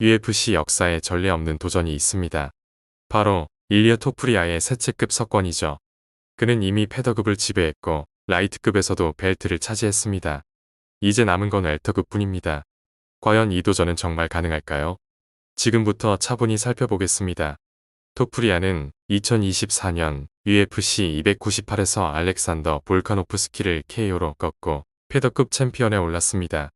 UFC 역사에 전례 없는 도전이 있습니다. 바로 일리어 토프리아의 세체급 석권이죠. 그는 이미 패더급을 지배했고 라이트급에서도 벨트를 차지했습니다. 이제 남은 건 웰터급 뿐입니다. 과연 이 도전은 정말 가능할까요? 지금부터 차분히 살펴보겠습니다. 토프리아는 2024년 UFC 298에서 알렉산더 볼카노프스키를 KO로 꺾고 패더급 챔피언에 올랐습니다.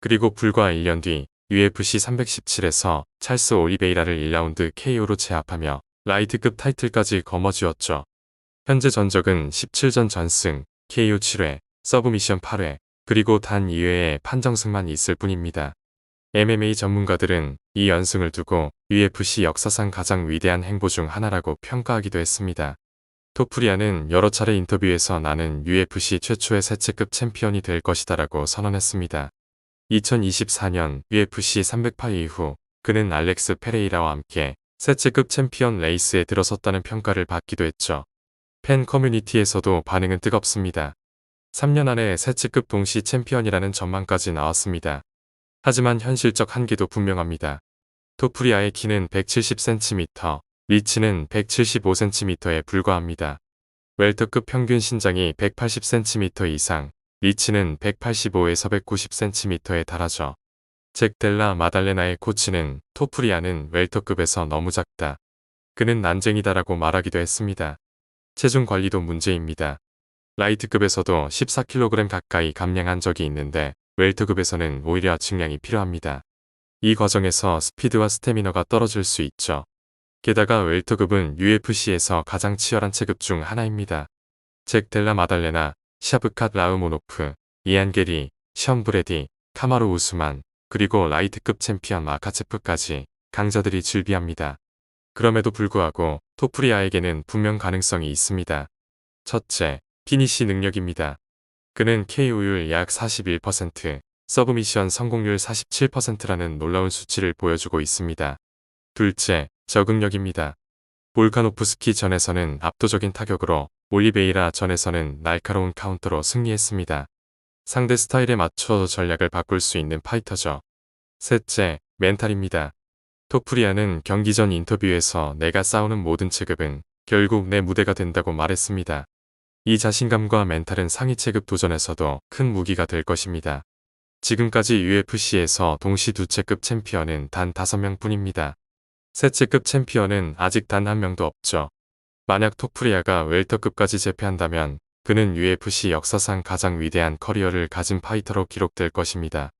그리고 불과 1년 뒤 UFC 317에서 찰스 오리베이라를 1라운드 KO로 제압하며 라이트급 타이틀까지 거머쥐었죠. 현재 전적은 17전 전승, KO 7회, 서브미션 8회, 그리고 단 2회의 판정승만 있을 뿐입니다. MMA 전문가들은 이 연승을 두고 UFC 역사상 가장 위대한 행보 중 하나라고 평가하기도 했습니다. 토프리아는 여러 차례 인터뷰에서 나는 UFC 최초의 세체급 챔피언이 될 것이다 라고 선언했습니다. 2024년 UFC 308 이후 그는 알렉스 페레이라와 함께 세체급 챔피언 레이스에 들어섰다는 평가를 받기도 했죠. 팬 커뮤니티에서도 반응은 뜨겁습니다. 3년 안에 세체급 동시 챔피언이라는 전망까지 나왔습니다. 하지만 현실적 한계도 분명합니다. 토프리아의 키는 170cm, 리치는 175cm에 불과합니다. 웰터급 평균 신장이 180cm 이상, 리치는 185에서 190cm에 달하죠. 잭 델라 마달레나의 코치는 토프리아는 웰터급에서 너무 작다. 그는 난쟁이다라고 말하기도 했습니다. 체중 관리도 문제입니다. 라이트급에서도 14kg 가까이 감량한 적이 있는데 웰터급에서는 오히려 증량이 필요합니다. 이 과정에서 스피드와 스태미너가 떨어질 수 있죠. 게다가 웰터급은 UFC에서 가장 치열한 체급 중 하나입니다. 잭 델라 마달레나, 샤브캇 라우모노프, 이안 게리, 션 브레디, 카마루 우스만, 그리고 라이트급 챔피언 마카체프까지 강자들이 즐비합니다. 그럼에도 불구하고 토프리아에게는 분명 가능성이 있습니다. 첫째, 피니시 능력입니다. 그는 KO율 약 41%, 서브미션 성공률 47%라는 놀라운 수치를 보여주고 있습니다. 둘째, 적응력입니다. 볼카노프스키 전에서는 압도적인 타격으로 올리베이라 전에서는 날카로운 카운터로 승리했습니다. 상대 스타일에 맞춰 전략을 바꿀 수 있는 파이터죠. 셋째, 멘탈입니다. 토프리아는 경기 전 인터뷰에서 내가 싸우는 모든 체급은 결국 내 무대가 된다고 말했습니다. 이 자신감과 멘탈은 상위 체급 도전에서도 큰 무기가 될 것입니다. 지금까지 UFC에서 동시 두 체급 챔피언은 단 5명 뿐입니다. 세 체급 챔피언은 아직 단 한 명도 없죠. 만약 토프리아가 웰터급까지 제패한다면 그는 UFC 역사상 가장 위대한 커리어를 가진 파이터로 기록될 것입니다.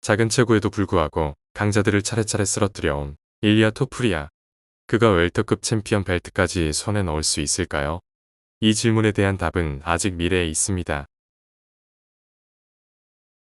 작은 체구에도 불구하고 강자들을 차례차례 쓰러뜨려온 일리아 토프리아. 그가 웰터급 챔피언 벨트까지 손에 넣을 수 있을까요? 이 질문에 대한 답은 아직 미래에 있습니다.